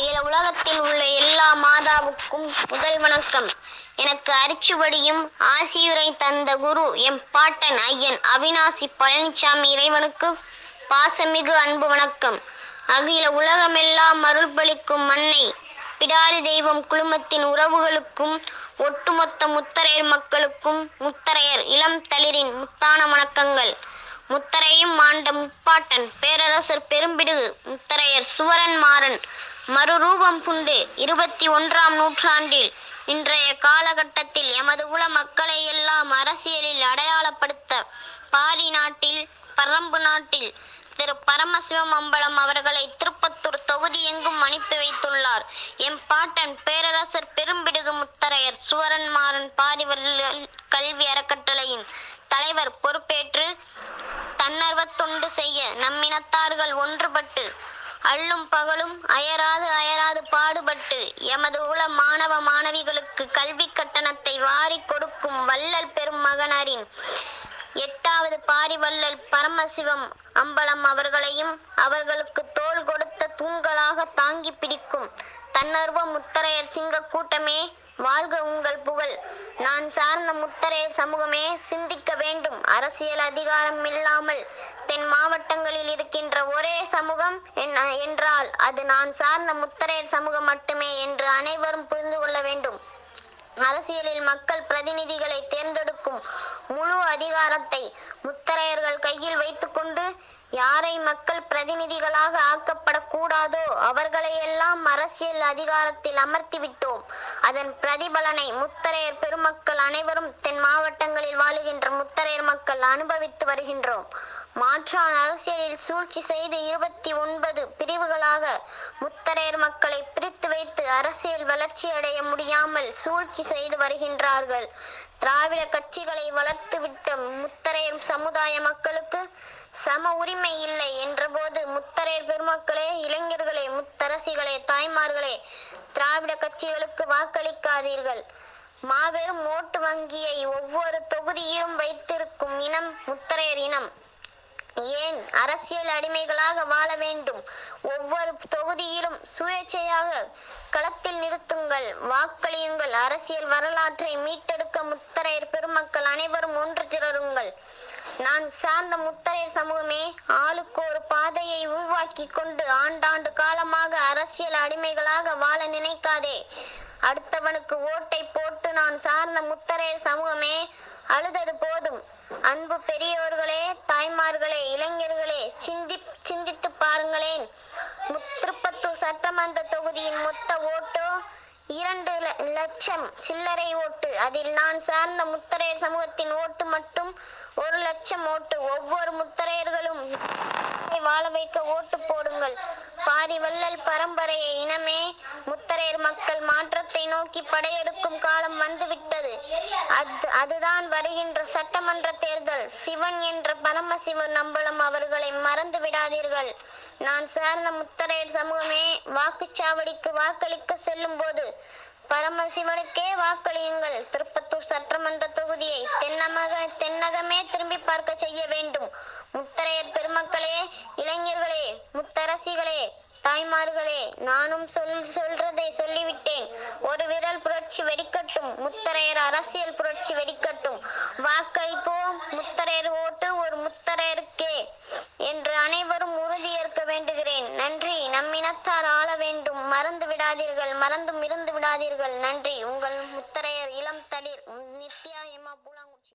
உலகத்தில் உள்ள எல்லா மாதாவுக்கும் முதல் வணக்கம். எனக்கு அரிச்சுவடியும் ஆசியுரை தந்த குரு எம் பாட்டன் ஐயன் அவினாசி பழனிசாமி இறைவனுக்கு பாசமிகு அன்பு வணக்கம். அகில உலகமெல்லாம் அருள்பளிக்கும் மன்னை பிடாரி தெய்வம் குழுமத்தின் உறவுகளுக்கும் ஒட்டுமொத்த முத்தரையர் மக்களுக்கும் முத்தரையர் இளம் தளிரின் முத்தான வணக்கங்கள். முத்தரையும் ஆண்ட முப்பாட்டன் பேரரசர் பெரும்பிடுகு முத்தரையர் சுவரன் மாறன் மறுரூபம் புண்டு இருபத்தி ஒன்றாம் நூற்றாண்டில் இன்றைய காலகட்டத்தில் எமது குல மக்களை எல்லாம் அரசியலில் அடையாளப்படுத்த பாரி நாட்டில் பரம்பு நாட்டில் திரு பரமசிவம் அம்பலம் அவர்களை திருப்பத்தூர் தொகுதி எங்கும் அனுப்பி வைத்துள்ளார். எம் பாட்டன் பேரரசர் பெரும்பிடுகு முத்தரையர் சுவரன் மாறன் பாரிவர்கள் கல்வி அறக்கட்டளையின் தலைவர் பொறுப்பேற்று தன்னர்வத் தொண்டு செய்ய நம்மினத்தார்கள் ஒன்றுபட்டு அல்லும் பகலும் அயராது அயராது பாடுபட்டு எமது உள மாணவ மாணவிகளுக்கு கல்வி கட்டணத்தை வாரிக் கொடுக்கும் வள்ளல் பெரும் மகனரின் எட்டாவது பாரிவள்ளல் பரமசிவம் அம்பலம் அவர்களையும் அவர்களுக்கு தோள் கொடுத்த தூண்களாக தாங்கி பிடிக்கும் தன்னர்வ முத்தரையர் சிங்க கூட்டமே வாழ்க உங்கள் புகழ். நான் சார்ந்த முத்தரையர் சமூகமே சிந்திக்க அரசியல் அதிகாரம் இல்லாமல் தென் மாவட்டங்களில் இருக்கின்ற ஒரே சமூகம் என்றால் அது நான் சார்ந்த முத்தரையர் சமூகம் மட்டுமே என்று அனைவரும் புரிந்து கொள்ள வேண்டும். அரசியலில் மக்கள் பிரதிநிதிகளை தேர்ந்தெடுக்கும் முழு அதிகாரத்தை முத்தரையர்கள் கையில் வைத்துக்கொண்டு யாரை மக்கள் பிரதிநிதிகளாக ஆக்கப்பட அவர்களை எல்லாம் அரசியல் அதிகாரத்தில் அமர்த்திவிட்டோம் அதன் பிரதிபலனை முத்தரையர் பெருமக்கள் அனைவரும் தென் மாவட்டங்களில் வாழுகின்ற முத்தரையர் மக்கள் அனுபவித்து வருகின்றோம். மாற்றான் அரசியலில் சூழ்ச்சி செய்து இருபத்தி ஒன்பது பிரிவுகளாக முத்தரையர் மக்களை பிரித்து வைத்து அரசியல் வளர்ச்சி அடைய முடியாமல் சூழ்ச்சி செய்து வருகின்றார்கள். திராவிட கட்சிகளை வளர்த்துவிட்ட முத்தரையர் சமுதாய மக்களுக்கு சம உரிமை இல்லை என்றபோது முத்தரையர் பெருமக்களே இளைஞர்களே முத்தரசிகளே தாய்மார்களே திராவிட கட்சிகளுக்கு வாக்களிக்காதீர்கள். மாபெரும் ஓட்டு வங்கியை ஒவ்வொரு தொகுதியிலும் வைத்திருக்கும் இனம் முத்தரையர் இனம். ஏன்? அரசியல் அடிமைகளாக வாழ வேண்டும். ஒவ்வொரு தொகுதியிலும் சுயேட்சையாக களத்தில் நிறுத்துங்கள் வாக்களியுங்கள். அரசியல் வரலாற்றை மீட்டெடுக்க முத்தரையர் பெருமக்கள் அனைவரும் ஒன்று திரளுங்கள் நான் சார்ந்த முத்தரையர் சமூகமே ஆளுக்கு ஒரு பாதையை உருவாக்கி கொண்டு ஆண்டாண்டு காலமாக அரசியல் அடிமைகளாக வாழ நினைக்காதே. அடுத்தவனுக்கு ஓட்டை போட்டு நான் சார்ந்த முத்தரையர் சமூகமே அழுதது போதும். அன்பு பெரியோர்களே தாய்மார்களே இளைஞர்களே சிந்தி சிந்தித்து பாருங்களேன். திருப்பத்தூர் சட்டமன்ற தொகுதியின் மொத்த ஓட்டோ இரண்டு ல- லட்சம் சில்லறை ஓட்டு. அதில் நான் சார்ந்த முத்தரையர் சமூகத்தின் ஓட்டு மட்டும் ஒரு லட்சம் ஓட்டு. ஒவ்வொரு முத்தரையர்களும் வாழ வைக்க ஓட்டு போடுங்கள். பாதி வள்ளல் பரம்பரையை இனமே முத்தரையர் மக்கள் மாற்றத்தை நோக்கி படையெடுக்கும் காலம் வந்துவிட்டது. அது அதுதான் வருகின்ற சட்டமன்ற தேர்தல். சிவன் என்ற பரமசிவன் நம்பலம் அவர்களை மறந்து விடாதீர்கள். நான் சார்ந்த முத்தரையர் சமூகமே வாக்குச்சாவடிக்கு வாக்களிக்க செல்லும் போது பரமசிவனுக்கே வாக்களியுங்கள். திருப்பத்தூர் சட்டமன்ற தொகுதியை தென்னமக தென்னகமே திரும்பி பார்க்க செய்ய வேண்டும். முத்தரையர் பெருமக்களே இளைஞர்களே முத்தரசிகளே தாய்மார்களே நானும் சொல் சொல்றதை சொல்லிவிட்டேன். ஒரு விரல் புரட்சி வெடிக்கட்டும் முத்தரையர் அரசியல் புரட்சி வெடிக்கட்டும். வாக்களிப்போம் முத்தரையர் ஓட்டு ஒரு முத்தரையருக்கே என்று அனைவரும் உறுதியேற்க வேண்டுகிறேன். நன்றி நம்மினத்தார் ஆள வேண்டும். மறந்து விடாதீர்கள் மறந்தும் இருந்து விடாதீர்கள். நன்றி உங்கள் முத்தரையர் இளம் தளிர் நித்யா ஹேமா பூலாங்குச்சி.